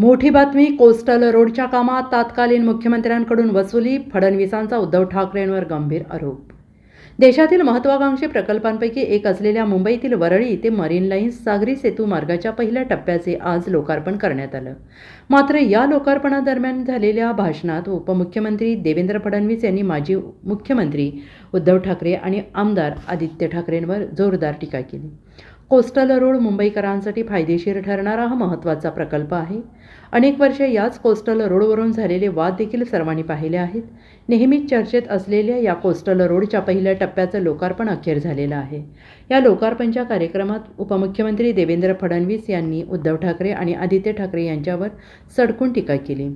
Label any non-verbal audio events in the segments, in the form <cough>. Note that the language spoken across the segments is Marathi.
मोठी बातमी कोस्टल रोडच्या कामात तात्कालीन मुख्यमंत्र्यांकडून वसुली फडणवीसांचा उद्धव ठाकरेंवर गंभीर आरोप. देशातील महत्त्वाकांक्षी प्रकल्पांपैकी एक असलेल्या मुंबईतील वरळी ते मरीन लाईन्स सागरी सेतू मार्गाच्या पहिल्या टप्प्याचे आज लोकार्पण करण्यात आलं. मात्र या लोकार्पणादरम्यान झालेल्या भाषणात उपमुख्यमंत्री देवेंद्र फडणवीस यांनी माजी मुख्यमंत्री उद्धव ठाकरे आणि आमदार आदित्य ठाकरेंवर जोरदार टीका केली. कोस्टल रोड मुंबईकरांसाठी फायदेशीर ठरणारा हा महत्त्वाचा प्रकल्प आहे. अनेक वर्षे याच कोस्टल रोडवरून झालेले वाद देखील सर्वांनी पाहिले आहेत. नेहमीच चर्चेत असलेल्या या कोस्टल रोडच्या पहिल्या टप्प्याचं लोकार्पण अखेर झालेलं आहे. या लोकार्पणच्या कार्यक्रमात उपमुख्यमंत्री देवेंद्र फडणवीस यांनी उद्धव ठाकरे आणि आदित्य ठाकरे यांच्यावर सडकून टीका केली.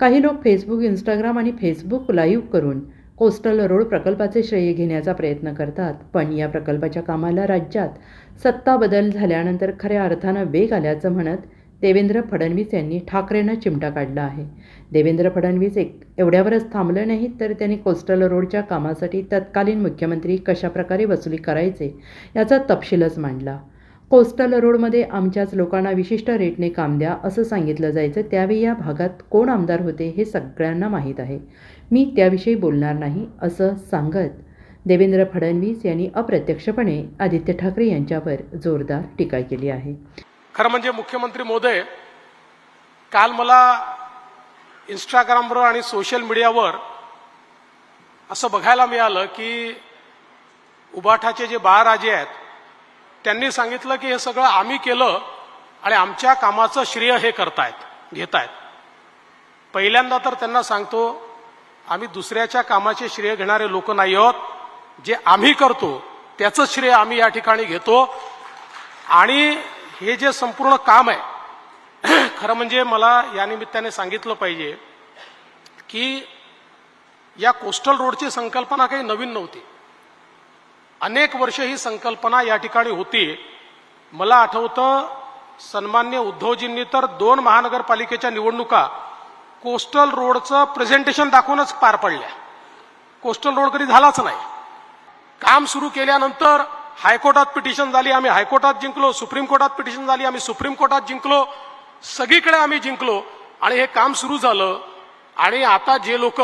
काही लोक फेसबुक इंस्टाग्राम आणि फेसबुक लाईव्ह करून कोस्टल रोड प्रकल्पाचे श्रेय घेण्याचा प्रयत्न करतात. पण या प्रकल्पाच्या कामाला राज्यात सत्ता बदल झाल्यानंतर खऱ्या अर्थानं वेग आल्याचं म्हणत देवेंद्र फडणवीस यांनी ठाकरेंना चिमटा काढला आहे. देवेंद्र फडणवीस एक एवढ्यावरच थांबलं नाहीत तर त्यांनी कोस्टल रोडच्या कामासाठी तत्कालीन मुख्यमंत्री कशाप्रकारे वसुली करायचे याचा तपशीलच मांडला. कोस्टल रोडमध्ये आमच्याच लोकांना विशिष्ट रेटने काम द्या असं सांगितलं जायचं. त्यावेळी या भागात कोण आमदार होते हे सगळ्यांना माहीत आहे. मी त्याविषयी बोलणार नाही असं सांगत देवेंद्र फडणवीस यांनी अप्रत्यक्षपणे आदित्य ठाकरे यांच्यावर जोरदार टीका केली आहे. खरं म्हणजे मुख्यमंत्री मोदय काल मला इंस्टाग्रामवर आणि सोशल मीडियावर असं बघायला मिळालं की उबाठाचे जे बाळराजे आहेत त्यांनी सांगितलं की हे सगळं आम्ही केलं आणि आमच्या कामाचं श्रेय हे करतायत आहेत पहिल्यांदा तर त्यांना सांगतो आम्ही दुसऱ्याच्या कामाचे श्रेय घेणारे लोक नाही आहोत. जे आम्ही करतो त्याचं श्रेय आम्ही या ठिकाणी घेतो. आणि हे जे संपूर्ण काम आहे <clears throat> खरं म्हणजे मला या निमित्ताने सांगितलं पाहिजे की या कोस्टल रोडची संकल्पना काही नवीन नव्हती. अनेक वर्ष ही संकल्पना या ठिकाणी होती. मला आठवतं सन्मान्य उद्धवजींनी तर दोन महानगरपालिकेच्या निवडणुका कोस्टल रोडचं प्रेझेंटेशन दाखवूनच पार पडल्या. कोस्टल रोड कधी झालाच नाही. काम सुरू केल्यानंतर हायकोर्टात पिटिशन झाली आम्ही हायकोर्टात जिंकलो सुप्रीम कोर्टात पिटिशन झाली आम्ही सुप्रीम कोर्टात जिंकलो सगळीकडे आम्ही जिंकलो आणि हे काम सुरू झालं. आणि आता जे लोक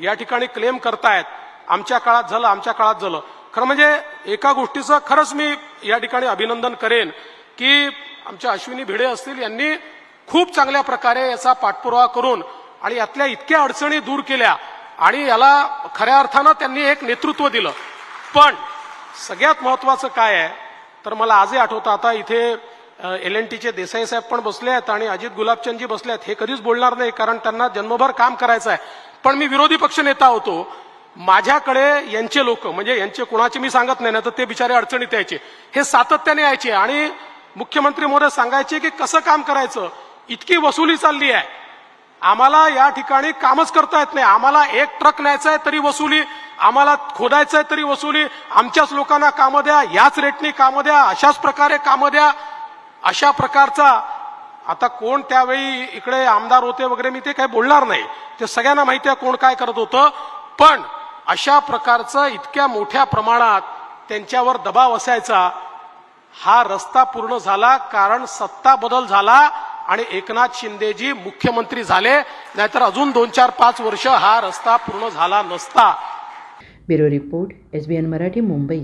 या ठिकाणी क्लेम करतायत आमच्या काळात झालं आमच्या काळात झालं. खरं म्हणजे एका गोष्टीचं खरंच मी या ठिकाणी अभिनंदन करेन की आमच्या अश्विनी भिडे असतील यांनी खूप चांगल्या प्रकारे याचा पाठपुरावा करून आणि यातल्या इतक्या अडचणी दूर केल्या आणि याला खऱ्या अर्थानं त्यांनी एक नेतृत्व दिलं. पण सगळ्यात महत्वाचं काय आहे तर मला आजही आठवतं आता इथे एल एन टीचे देसाई साहेब पण बसले आहेत आणि अजित गुलाबचंदजी बसले आहेत. हे कधीच बोलणार नाही कारण त्यांना जन्मभर काम करायचं आहे. पण मी विरोधी पक्ष नेता होतो. माझ्याकडे यांचे लोक म्हणजे यांचे कुणाचे मी सांगत नाही ना तर ते बिचारे अडचणीत यायचे. हे सातत्याने यायचे आणि मुख्यमंत्री मोरे सांगायचे की कसं काम करायचं? इतकी वसुली चालली आहे. आम्हाला या ठिकाणी कामच करता येत नाही. आम्हाला एक ट्रक न्यायचा आहे तरी वसुली आम्हाला खोदायचं आहे तरी वसुली आमच्याच लोकांना कामं द्या याच रेटनी कामं द्या अशाच प्रकारे कामं द्या. अशा प्रकारचा आता कोण त्यावेळी इकडे आमदार होते वगैरे मी ते काही बोलणार नाही. ते सगळ्यांना माहिती आहे कोण काय करत होतं. पण अशा प्रकारचं इतक्या मोठ्या प्रमाणात त्यांच्यावर दबाव असायचा. हा रस्ता पूर्ण झाला कारण सत्ता बदल झाला आणि एकनाथ शिंदेजी मुख्यमंत्री झाले. नाहीतर अजून दोन चार पाच वर्ष हा रस्ता पूर्ण झाला नसता. Bureau report S B N Marathi Mumbai.